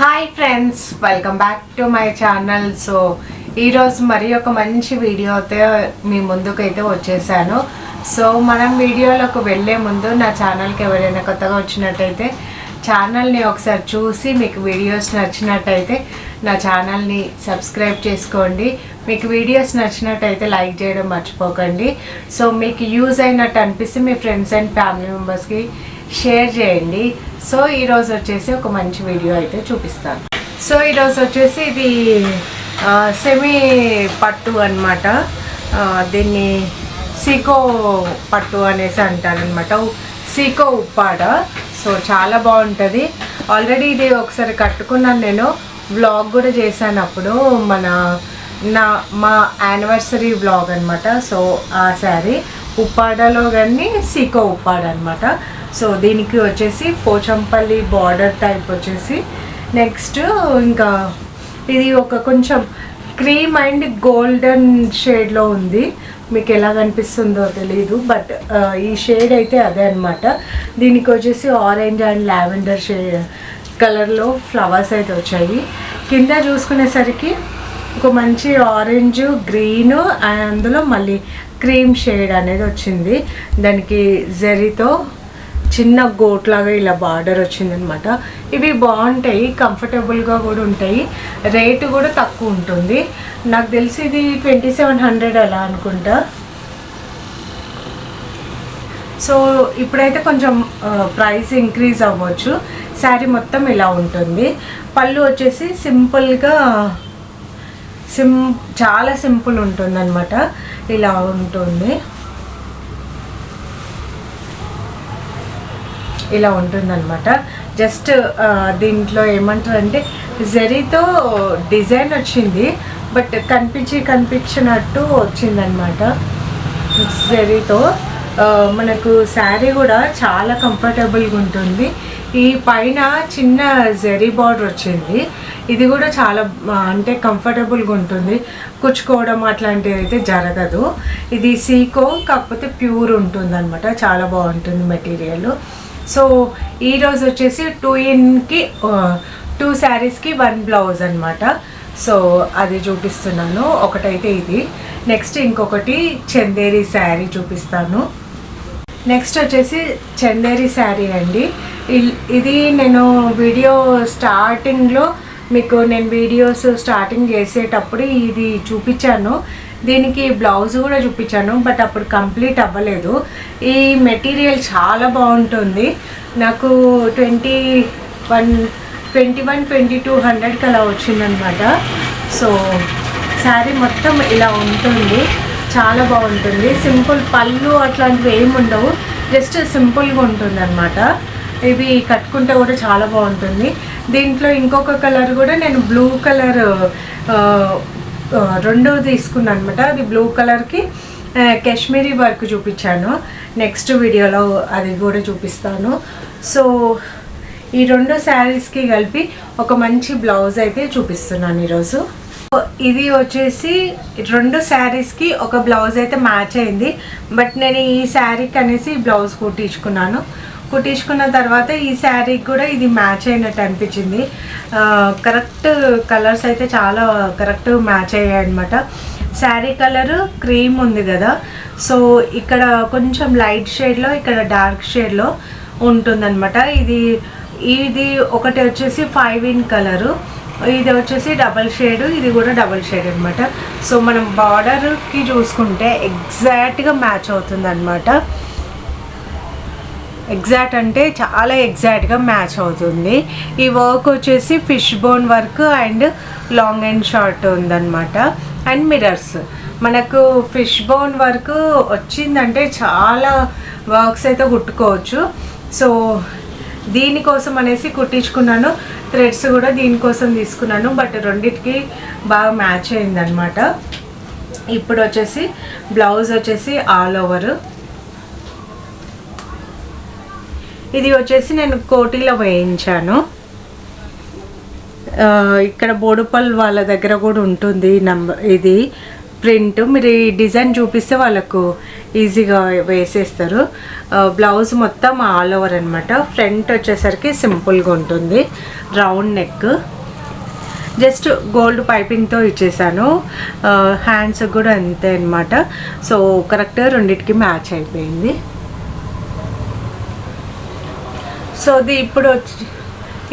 Hi friends welcome back to my channel so ఈరోజు మరి ఒక మంచి వీడియో అయితే మీ ముందుకు అయితే వచ్చేసాను. సో మనం వీడియోలోకి వెళ్ళే ముందు నా ఛానల్కి ఎవరైనా కొత్తగా వచ్చినట్టయితే ఛానల్ని ఒకసారి చూసి మీకు వీడియోస్ నచ్చినట్టయితే నా ఛానల్ని సబ్స్క్రైబ్ చేసుకోండి. మీకు వీడియోస్ నచ్చినట్టయితే లైక్ చేయడం మర్చిపోకండి. సో మీకు యూజ్ అయినట్టు అనిపిస్తే మీ ఫ్రెండ్స్ అండ్ ఫ్యామిలీ మెంబర్స్కి షేర్ చేయండి. సో ఈరోజు వచ్చేసి ఒక మంచి వీడియో అయితే చూపిస్తాను. సో ఈరోజు వచ్చేసి ఇది సెమీ పట్టు అనమాట దీన్ని సీకో పట్టు అనేసి అంటారనమాట సీకో ఉప్పాడ. సో చాలా బాగుంటుంది. ఆల్రెడీ ఇది ఒకసారి కట్టుకున్నాను నేను. వ్లాగ్ కూడా చేశాను అప్పుడు. మన నా మా యానివర్సరీ వ్లాగ్ అనమాట సో ఆ శారీ ఉప్పాడలో కానీ సీకో ఉప్పాడ అనమాట సో దీనికి వచ్చేసి పోచంపల్లి బార్డర్ టైప్ వచ్చేసి. నెక్స్ట్ ఇంకా ఇది ఒక కొంచెం క్రీమ్ అండ్ గోల్డెన్ షేడ్లో ఉంది. మీకు ఎలా కనిపిస్తుందో తెలియదు బట్ ఈ షేడ్ అయితే అదే అనమాట దీనికి వచ్చేసి ఆరెంజ్ అండ్ లావెండర్ షేడ్ కలర్లో ఫ్లవర్స్ అయితే వచ్చాయి. కింద చూసుకునేసరికి ఒక మంచి ఆరెంజ్ గ్రీన్ అందులో మళ్ళీ క్రీమ్ షేడ్ అనేది వచ్చింది. దానికి జరీతో చిన్న గోట్లాగా ఇలా బార్డర్ వచ్చిందనమాట. ఇవి బాగుంటాయి కంఫర్టబుల్గా కూడా ఉంటాయి. రేటు కూడా తక్కువ ఉంటుంది. నాకు తెలిసి ఇది ట్వంటీ సెవెన్ హండ్రెడ్ అలా అనుకుంటా. సో ఇప్పుడైతే కొంచెం ప్రైస్ ఇంక్రీజ్ అవ్వచ్చు. శారీ మొత్తం ఇలా ఉంటుంది. పళ్ళు వచ్చేసి సింపుల్గా సిం చాలా సింపుల్ ఉంటుంది ఇలా ఉంటుంది. ఇలా ఉంటుందన్నమాట. జస్ట్ దీంట్లో ఏమంటారంటే జరీతో డిజైన్ వచ్చింది బట్ కనిపించి కనిపించినట్టు వచ్చిందనమాట జరీతో మనకు శారీ కూడా చాలా కంఫర్టబుల్గా ఉంటుంది. ఈ పైన చిన్న జరీ బార్డర్ వచ్చింది. ఇది కూడా చాలా అంటే కంఫర్టబుల్గా ఉంటుంది. కుచ్చుకోవడం అట్లాంటివి అయితే జరగదు. ఇది సీకో కాకపోతే ప్యూర్ ఉంటుంది అనమాట చాలా బాగుంటుంది మెటీరియల్. సో ఈరోజు వచ్చేసి టూ ఇన్కి టూ శారీస్కి వన్ బ్లౌజ్ అనమాట సో అది చూపిస్తున్నాను. ఒకటైతే ఇది. నెక్స్ట్ ఇంకొకటి చందేరి శారీ చూపిస్తాను. నెక్స్ట్ వచ్చేసి చందేరి శారీ అండి. ఇల్- ఇది నేను వీడియో స్టార్టింగ్లో మీకు నేను వీడియోస్ స్టార్టింగ్ చేసేటప్పుడు ఇది చూపించాను. దీనికి బ్లౌజ్ కూడా చూపించాను బట్ అప్పుడు కంప్లీట్ అవ్వలేదు. ఈ మెటీరియల్ చాలా బాగుంటుంది. నాకు twenty one twenty one twenty two హండ్రెడ్కి అలా వచ్చిందనమాట సో శారీ మొత్తం ఇలా ఉంటుంది. చాలా బాగుంటుంది. సింపుల్ పళ్ళు అట్లాంటివి ఏమి ఉండవు. జస్ట్ సింపుల్గా ఉంటుంది అనమాట ఇవి కట్టుకుంటే కూడా చాలా బాగుంటుంది. దీంట్లో ఇంకొక కలర్ కూడా నేను బ్లూ కలర్ రెండు తీసుకున్నాను అనమాట అది బ్లూ కలర్కి కాశ్మీరీ వర్క్ చూపించాను. నెక్స్ట్ వీడియోలో అది కూడా చూపిస్తాను. సో ఈ రెండు శారీస్కి కలిపి ఒక మంచి బ్లౌజ్ అయితే చూపిస్తున్నాను ఈరోజు. ఇది వచ్చేసి రెండు శారీస్కి ఒక బ్లౌజ్ అయితే మ్యాచ్ అయింది. బట్ నేను ఈ శారీకి అనేసి బ్లౌజ్ కుట్టించుకున్నాను. కుట్టించుకున్న తర్వాత ఈ శారీకి కూడా ఇది మ్యాచ్ అయినట్టు అనిపించింది. కరెక్ట్ కలర్స్ అయితే చాలా కరెక్ట్ మ్యాచ్ అయ్యాయి అనమాట శారీ కలర్ క్రీమ్ ఉంది కదా. సో ఇక్కడ కొంచెం లైట్ షేడ్లో ఇక్కడ డార్క్ షేడ్లో ఉంటుందన్నమాట. ఇది ఇది ఒకటి వచ్చేసి ఫైవ్ ఇన్ కలరు. ఇది వచ్చేసి డబల్ షేడ్ ఇది కూడా డబల్ షేడ్ అనమాట సో మనం బార్డర్కి చూసుకుంటే ఎగ్జాక్ట్గా మ్యాచ్ అవుతుంది అనమాట ఎగ్జాక్ట్ అంటే చాలా ఎగ్జాక్ట్గా మ్యాచ్ అవుతుంది. ఈ వర్క్ వచ్చేసి fish bone work and long and short ఉందన్నమాట. అండ్ మిరర్స్ మనకు ఫిష్ బోన్ వర్క్ వచ్చిందంటే చాలా వర్క్స్ అయితే కుట్టుకోవచ్చు. సో దీనికోసం అనేసి కుట్టించుకున్నాను. థ్రెడ్స్ కూడా దీనికోసం తీసుకున్నాను. బట్ రెండిటికి బాగా మ్యాచ్ అయిందనమాట ఇప్పుడు వచ్చేసి బ్లౌజ్ వచ్చేసి ఆల్ ఓవర్ ఇది వచ్చేసి నేను కోటిలో వేయించాను. ఇక్కడ బోడుపల్ వాళ్ళ దగ్గర కూడా ఉంటుంది నంబర్ ఇది ప్రింట్. మీరు ఈ డిజైన్ చూపిస్తే వాళ్ళకు ఈజీగా వేసేస్తారు. బ్లౌజ్ మొత్తం ఆల్ ఓవర్ అనమాట ఫ్రంట్ వచ్చేసరికి సింపుల్గా ఉంటుంది. Round neck. జస్ట్ గోల్డ్ పైపింగ్తో ఇచ్చేసాను. హ్యాండ్స్ కూడా అంతే అనమాట సో కరెక్ట్గా రెండింటికి మ్యాచ్ అయిపోయింది. సో ఇది ఇప్పుడు వచ్చి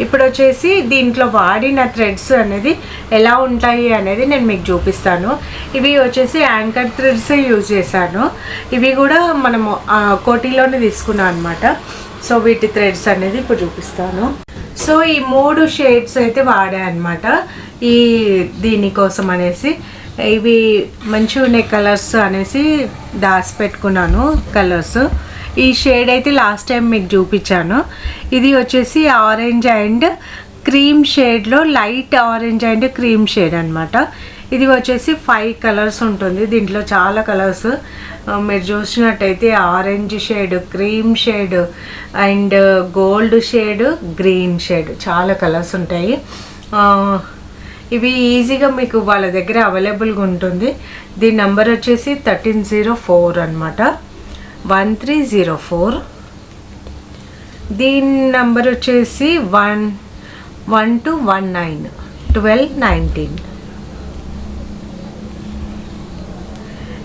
ఇప్పుడు వచ్చేసి దీంట్లో వాడిన థ్రెడ్స్ అనేది ఎలా ఉంటాయి అనేది నేను మీకు చూపిస్తాను. ఇవి వచ్చేసి యాంకర్ థ్రెడ్స్ యూజ్ చేశాను. ఇవి కూడా మనము ఆ, కోటిలోనే తీసుకున్నాను అనమాట సో వీటి థ్రెడ్స్ అనేది ఇప్పుడు చూపిస్తాను. సో ఈ మూడు షేడ్స్ అయితే వాడానమాట ఈ దీనికోసం అనేసి ఇవి మంచిగా ఉన్నాయి కలర్స్ అనేసి దాచి పెట్టుకున్నాను కలర్స్ ఈ షేడ్ అయితే లాస్ట్ టైం మీకు చూపించాను. ఇది వచ్చేసి ఆరెంజ్ అండ్ క్రీమ్ షేడ్లో light orange and cream shade అనమాట ఇది వచ్చేసి ఫైవ్ కలర్స్ ఉంటుంది. దీంట్లో చాలా కలర్స్ మీరు చూసినట్టయితే orange shade cream shade and gold shade green shade చాలా కలర్స్ ఉంటాయి. ఇవి ఈజీగా మీకు వాళ్ళ దగ్గర అవైలబుల్గా ఉంటుంది. దీని నెంబర్ వచ్చేసి థర్టీన్ జీరో ఫోర్ అనమాట వన్ త్రీ జీరో ఫోర్ దీని నంబర్ వచ్చేసి one one two one nine twelve nineteen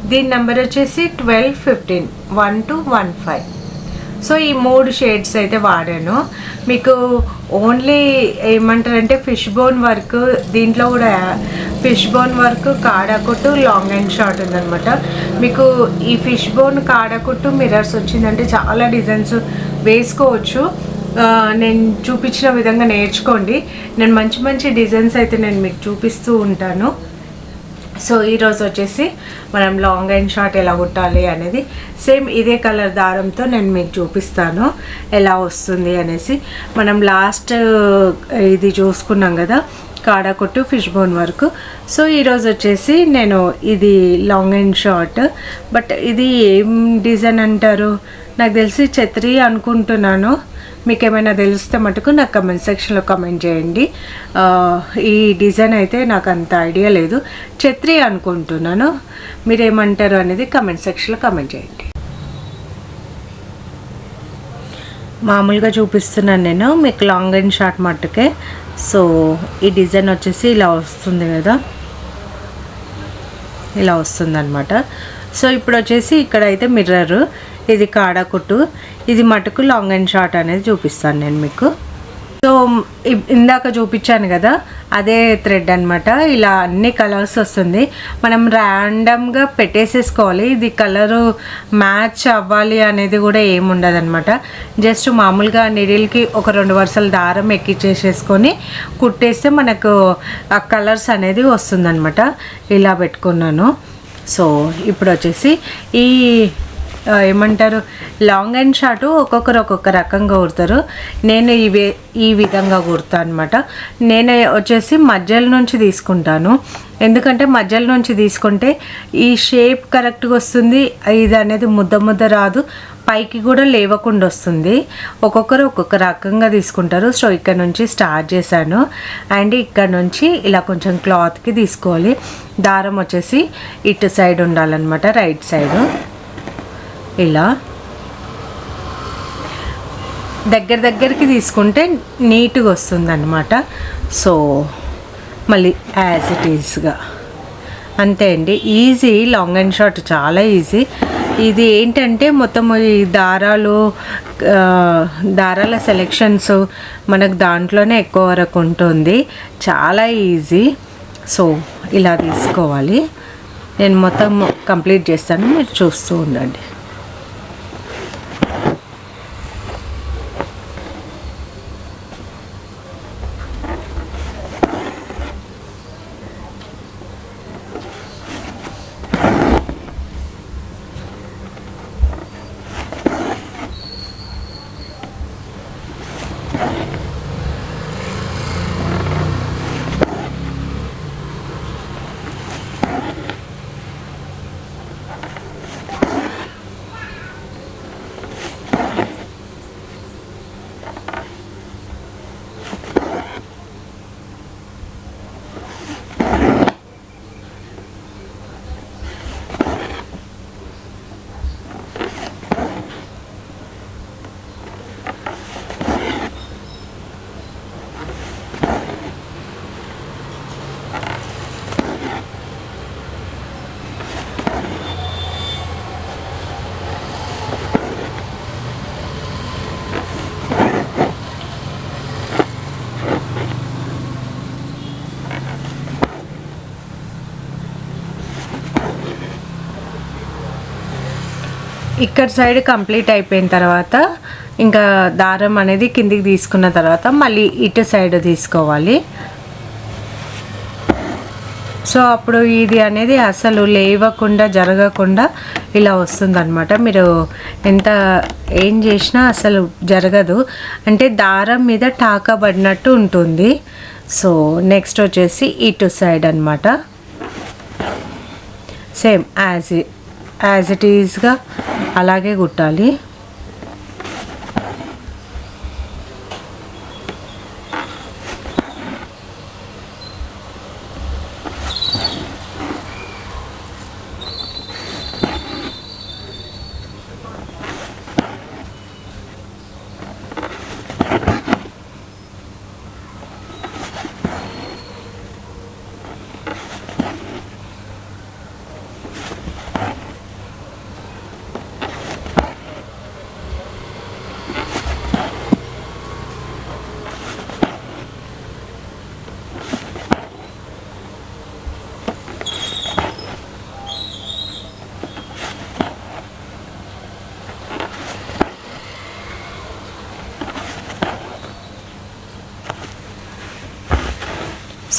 దీని నెంబర్ వచ్చేసి twelve fifteen one two one five so ఈ మూడు షేడ్స్ అయితే వాడాను. మీకు ఓన్లీ ఏమంటారంటే ఫిష్ బోన్ వర్క్ దీంట్లో కూడా ఫిష్ బోన్ వర్క్ కాడకుట్టు లాంగ్ అండ్ షార్ట్ ఉందనమాట మీకు ఈ ఫిష్ బోన్ కాడకుట్టు మిరర్స్ వచ్చిందంటే చాలా డిజైన్స్ వేసుకోవచ్చు. నేను చూపించిన విధంగా నేర్చుకోండి. నేను మంచి మంచి డిజైన్స్ అయితే నేను మీకు చూపిస్తూ ఉంటాను. సో ఈరోజు వచ్చేసి మనం లాంగ్ అండ్ షార్ట్ ఎలా కుట్టాలి అనేది. సేమ్ ఇదే కలర్ దారంతో నేను మీకు చూపిస్తాను ఎలా వస్తుంది అనేసి. మనం లాస్ట్ uh, ఇది చూసుకున్నాం కదా కాడకొట్టు ఫిష్ బోన్ వరకు సో ఈరోజు వచ్చేసి నేను ఇది లాంగ్ అండ్ షార్ట్ బట్ ఇది ఏం డిజైన్ అంటారు? నాకు తెలిసి ఛత్రి అనుకుంటున్నాను. మీకు ఏమైనా తెలిస్తే మటుకు నాకు కమెంట్ సెక్షన్లో కమెంట్ చేయండి. ఈ డిజైన్ అయితే నాకు అంత ఐడియా లేదు. ఛత్రి అనుకుంటున్నాను. మీరేమంటారు అనేది కమెంట్ సెక్షన్లో కమెంట్ చేయండి. మామూలుగా చూపిస్తున్నాను నేను. మీకు లాంగ్ అండ్ షార్ట్ మట్టుకే. సో ఈ డిజైన్ వచ్చేసి ఇలా వస్తుంది కదా. ఇలా వస్తుందన్నమాట. సో ఇప్పుడు వచ్చేసి ఇక్కడైతే మిర్రర్ ఇది కాడ కుట్టు ఇది మటుకు లాంగ్ అండ్ షార్ట్ అనేది చూపిస్తాను నేను మీకు. సో ఇందాక చూపించాను కదా అదే థ్రెడ్ అనమాట ఇలా అన్ని కలర్స్ వస్తుంది. మనం ర్యాండమ్గా పెట్టేసేసుకోవాలి. ఇది కలరు మ్యాచ్ అవ్వాలి అనేది కూడా ఏముండదు అనమాట జస్ట్ మామూలుగా నిడిల్కి ఒక రెండు వరుసల దారం ఎక్కిచ్చేసేసుకొని కుట్టేస్తే మనకు ఆ కలర్స్ అనేది వస్తుందన్నమాట. ఇలా పెట్టుకున్నాను. సో ఇప్పుడు వచ్చేసి ఈ ఏమంటారు లాంగ్ అండ్ షార్ట్ ఒక్కొక్కరు ఒక్కొక్క రకంగా కుడతారు. నేను ఇవే ఈ విధంగా కుడతాను అనమాట నేను వచ్చేసి మధ్యలో నుంచి తీసుకుంటాను. ఎందుకంటే మధ్యలో నుంచి తీసుకుంటే ఈ షేప్ కరెక్ట్గా వస్తుంది ఇది అనేది ముద్ద ముద్ద రాదు పైకి కూడా లేవకుండా వస్తుంది. ఒక్కొక్కరు ఒక్కొక్క రకంగా తీసుకుంటారు. సో ఇక్కడ నుంచి స్టార్ట్ చేశాను. అండ్ ఇక్కడ నుంచి ఇలా కొంచెం క్లాత్కి తీసుకోవాలి. దారం వచ్చేసి ఇటు సైడ్ ఉండాలన్నమాట రైట్ సైడ్ ఇలా దగ్గర దగ్గరికి తీసుకుంటే నీట్గా వస్తుందన్నమాట. సో మళ్ళీ యాజ్ ఇట్ ఈస్గా అంతే అండి. ఈజీ లాంగ్ అండ్ షార్ట్ చాలా ఈజీ ఇది ఏంటంటే మొత్తం ఈ దారాలు దారాల సెలెక్షన్స్ మనకు దాంట్లోనే ఎక్కువ వరకు ఉంటుంది. చాలా ఈజీ సో ఇలా తీసుకోవాలి. నేను మొత్తం కంప్లీట్ చేస్తాను. మీరు చూస్తూ ఉండండి. ఇక్కడ సైడ్ కంప్లీట్ అయిపోయిన తర్వాత ఇంకా దారం అనేది కిందికి తీసుకున్న తర్వాత మళ్ళీ ఇటు సైడ్ తీసుకోవాలి. సో అప్పుడు ఇది అనేది అసలు లేవకుండా జరగకుండా ఇలా వస్తుందన్నమాట. మీరు ఎంత ఏం చేసినా అసలు జరగదు. అంటే దారం మీద టాకబడినట్టు ఉంటుంది. సో నెక్స్ట్ వచ్చేసి ఇటు సైడ్ అనమాట సేమ్ యాజ్ యాజ్ ఇట్ ఈజ్గా అలాగే కుట్టాలి.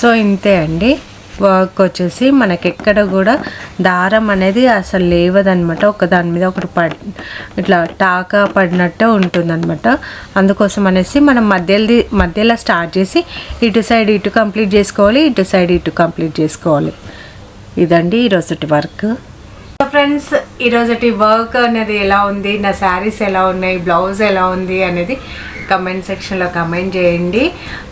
సో ఇంతే అండి. వర్క్ వచ్చేసి మనకి ఎక్కడ కూడా దారం అనేది అసలు లేవదనమాట. ఒక దాని మీద ఒకటి పడ్ ఇట్లా టాక పడినట్టే ఉంటుందన్నమాట అందుకోసం అనేసి మనం మధ్యలో మధ్యలో స్టార్ట్ చేసి ఇటు సైడ్ ఇటు కంప్లీట్ చేసుకోవాలి ఇటు సైడ్ ఇటు కంప్లీట్ చేసుకోవాలి. ఇదండి ఈరోజుటి వర్క్. ఫ్రెండ్స్ ఈరోజుటి వర్క్ అనేది ఎలా ఉంది? నా శారీస్ ఎలా ఉన్నాయి? బ్లౌజ్ ఎలా ఉంది? అనేది కమెంట్ సెక్షన్లో కమెంట్ చేయండి.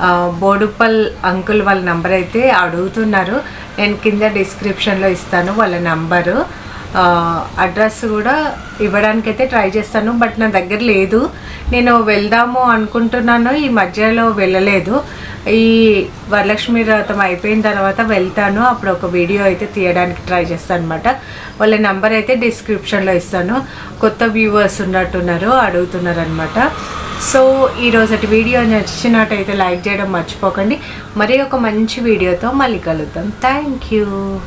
ఆ, బోడుప్పల్ అంకుల్ వాళ్ళ నంబర్ అయితే అడుగుతున్నారు. నేను కింద డిస్క్రిప్షన్లో ఇస్తాను వాళ్ళ నంబరు. అడ్రస్ కూడా ఇవ్వడానికైతే ట్రై చేస్తాను బట్ నా దగ్గర లేదు. నేను వెళ్దాము అనుకుంటున్నాను ఈ మధ్యలో వెళ్ళలేదు. ఈ వరలక్ష్మి వ్రతం అయిపోయిన తర్వాత వెళ్తాను. అప్పుడు ఒక వీడియో అయితే తీయడానికి ట్రై చేస్తాను అనమాట వాళ్ళ నెంబర్ అయితే డిస్క్రిప్షన్లో ఇస్తాను. కొత్త వ్యూవర్స్ ఉన్నట్టున్నారు అడుగుతున్నారు అనమాట సో ఈరోజటి వీడియో నచ్చినట్టయితే లైక్ చేయడం మర్చిపోకండి. మరి ఒక మంచి వీడియోతో మళ్ళీ కలుద్దాం. Thank you.